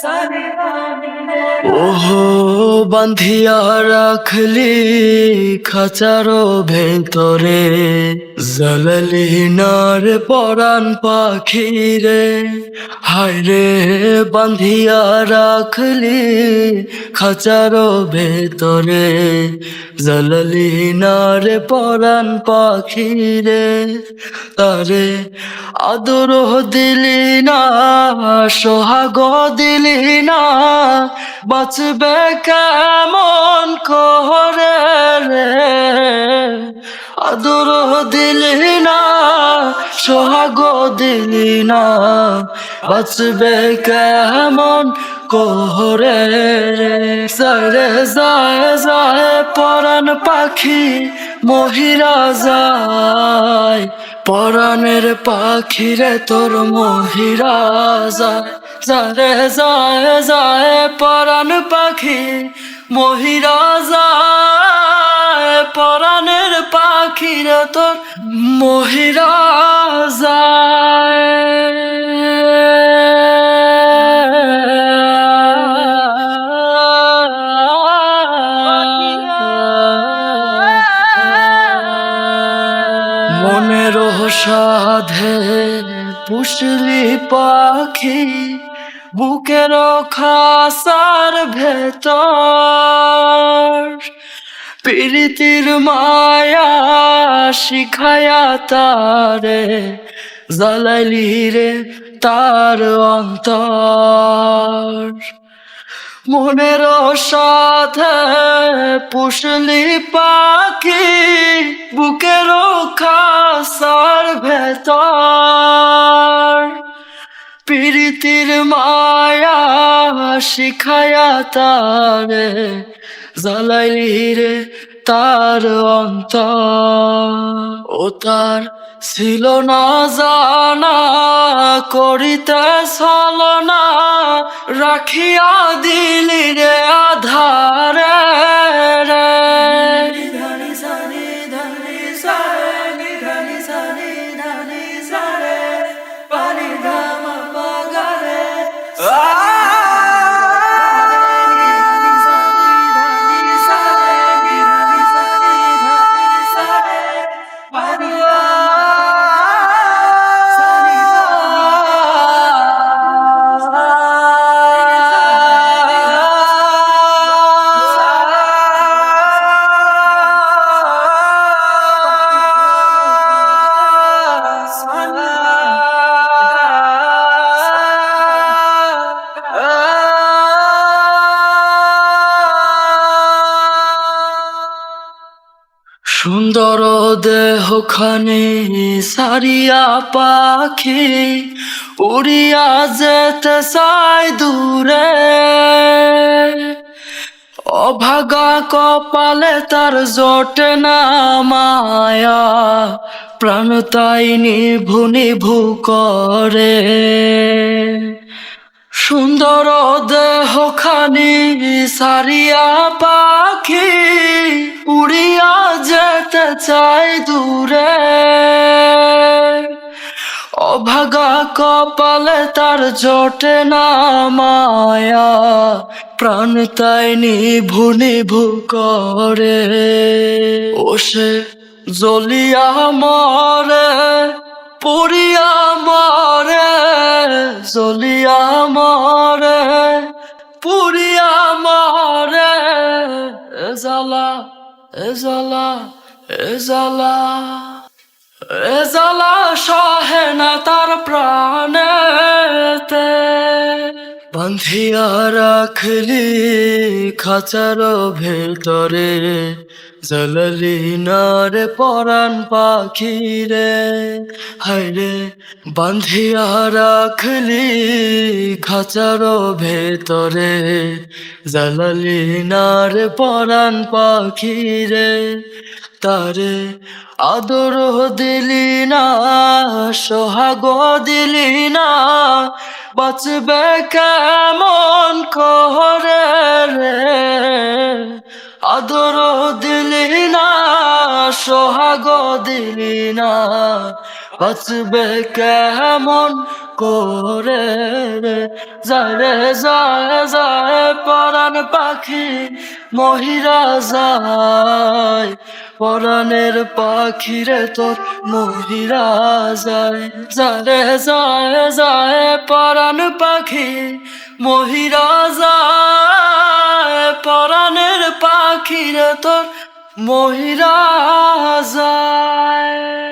Sunny ওহো, বান্ধিয়া রাখলি খাঁচার ভেতরে, জ্বালালি নার পরাণ পাখি রে হায় রে বান্ধিয়া রাখলি খাঁচার ভেতরে, জ্বালালি নার পরাণ পাখি রে তারে আদর দিলি না, সোহাগ দিলি না বাঁচবে কেমন করে রে? আদর দিলি না, সোহাগ দিলি না, বাঁচবে কেমন কোহরে সারে যায় যায় পরাণ পাখি মহিরা যায়। পরাণের পাখিরে তোর মহিরা যায়। যায় যায় পরাণ পাখি মহিরা যায় পরাণের পাখিরে তোর মহিরা যায় মনের সাধে পুষলি পাখি বুকের খাসার ভেতর, প্রীতির মায়া শিখায়া তারে জ্বালাইলি রে তার অন্তর। মনের সাথে পুষলি পাখি, বুকের খাসার ভেতর। প্রীতির মায়া শিখায়া তারে জ্বালাইলি তার অন্ত ও তার ছিল না জানা করিতে ছলনা রাখিয়া দিলি রে আধারে। রে সুন্দর দেহখানে সারিয়া পাখি উড়িয়া যেতে চাই দূরে। অভাগা কপালে তার জোটে না মায়া, প্রাণ তাই নিভু নিভু করে। সুন্দর দেহখানি সারিয়া পাখি উড়িয়া যেতে চাই দূরে। অভাগা কপালে তার জোটে না মায়া, প্রাণ তাই নিভু নিভু করে। ও সে জ্বলিয়া মরে পুরিয়া মরে জ্বলিয়া মরে পুরিয়া মরে এজালা এজালা এজালা এজালা সহে না তার প্রাণেতে। বান্ধিয়া রাখলি খাঁচার ভেতরে, জ্বললি নারে পরাণ পাখি রে। হায়রে বান্ধিয়া রাখলি খাঁচার ভেতরে, জ্বললি নারে পরাণ পাখি রে। তারে আদর দিলি না, সোহাগ দিলি না বাঁচবে কেমন করে রে? আদর দিলি না, সোহাগ দিলি না, বাঁচবে কেমন করে রে? যায় রে, যায় যায়, পরাণ পাখি মহিরা যায়। পরাণের পাখিরে তোর মহিরা যায় রে যায় যায় পরাণ পাখি, মহিরা যায়, পরাণের পাখিরে তোর মহিরা যায়।